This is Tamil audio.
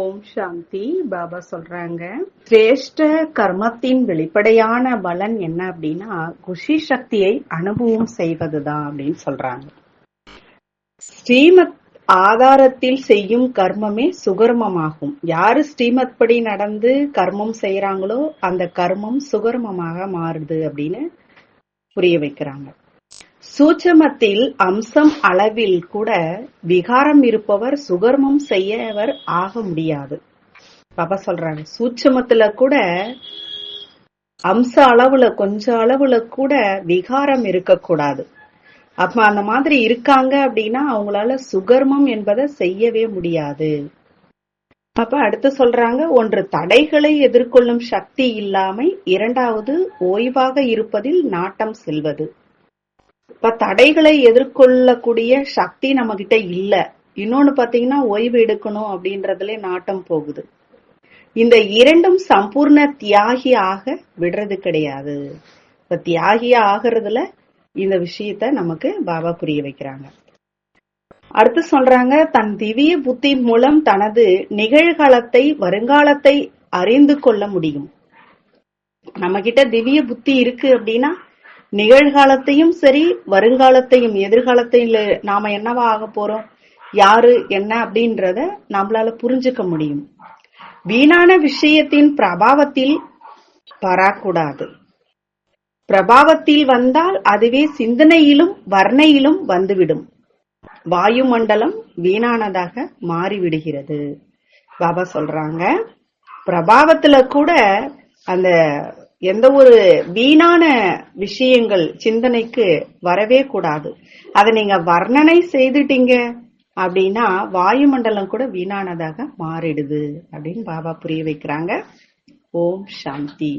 ஓம் சாந்தி பாபா சொல்றாங்க. சிரேஷ்ட கர்மத்தின் வெளிப்படையான பலன் என்ன அப்படின்னா குஷி சக்தியை அனுபவம் செய்வதுதான் அப்படின்னு சொல்றாங்க. ஸ்ரீமத் ஆதாரத்தில் செய்யும் கர்மமே சுகர்மமாகும். யாரு ஸ்ரீமத் படி நடந்து கர்மம் செய்யறாங்களோ அந்த கர்மம் சுகர்மமாக மாறுது அப்படின்னு புரிய வைக்கிறாங்க. சூட்சமத்தில் அம்சம் அளவில் கூட விகாரம் இருப்பவர் சுகர்மம் செய்யவர் ஆக முடியாது. பாபா சொல்றாங்க சூட்சமத்துல கூட அம்ச அளவுல கொஞ்ச அளவுல கூட விகாரம் இருக்கக்கூடாது அப்ப அந்த மாதிரி இருக்காங்க அப்படின்னா அவங்களால சுகர்மம் என்பதை செய்யவே முடியாது. அப்ப அடுத்து சொல்றாங்க ஒன்று தடைகளை எதிர்கொள்ளும் சக்தி இல்லாமை இரண்டாவது ஓய்வாக இருப்பதில் நாட்டம் செல்வது. இப்ப தடைகளை எதிர்கொள்ளக்கூடிய சக்தி நம்ம கிட்ட இல்ல. இன்னொன்னு பாத்தீங்கன்னா ஓய்வு எடுக்கணும் அப்படின்றதுல நாட்டம் போகுது. இந்த இரண்டும் சம்பூர்ண தியாகி ஆக விடுறது கிடையாது. இப்ப தியாகி ஆகிறதுல இந்த விஷயத்த நமக்கு பாபா புரிய வைக்கிறாங்க. அடுத்து சொல்றாங்க தன் திவ்ய புத்தி மூலம் தனது நிகழ்காலத்தை வருங்காலத்தை அறிந்து கொள்ள முடியும். நம்ம கிட்ட திவ்ய புத்தி இருக்கு அப்படின்னா நிகழ்காலத்தையும் சரி வருங்காலத்தையும் எதிர்காலத்தையும் நாம என்னவா ஆக போறோம் யாரு என்ன அப்படின்றத நம்மளால புரிஞ்சுக்க முடியும். வீணான விஷயத்தின் பிரபாவத்தில் வரக்கூடாது பிரபாவத்தில் வந்தால் அதுவே சிந்தனையிலும் வர்ணையிலும் வந்துவிடும். வாயுமண்டலம் வீணானதாக மாறிவிடுகிறது. பாபா சொல்றாங்க பிரபாவத்துல கூட அந்த எந்த ஒரு வீணான விஷயங்கள் சிந்தனைக்கு வரவே கூடாது. அதை நீங்க வர்ணனை செய்துட்டீங்க அப்படின்னா வாயுமண்டலம் கூட வீணானதாக மாறிடுது அப்படின்னு பாபா புரிய வைக்கிறாங்க. ஓம் சாந்தி.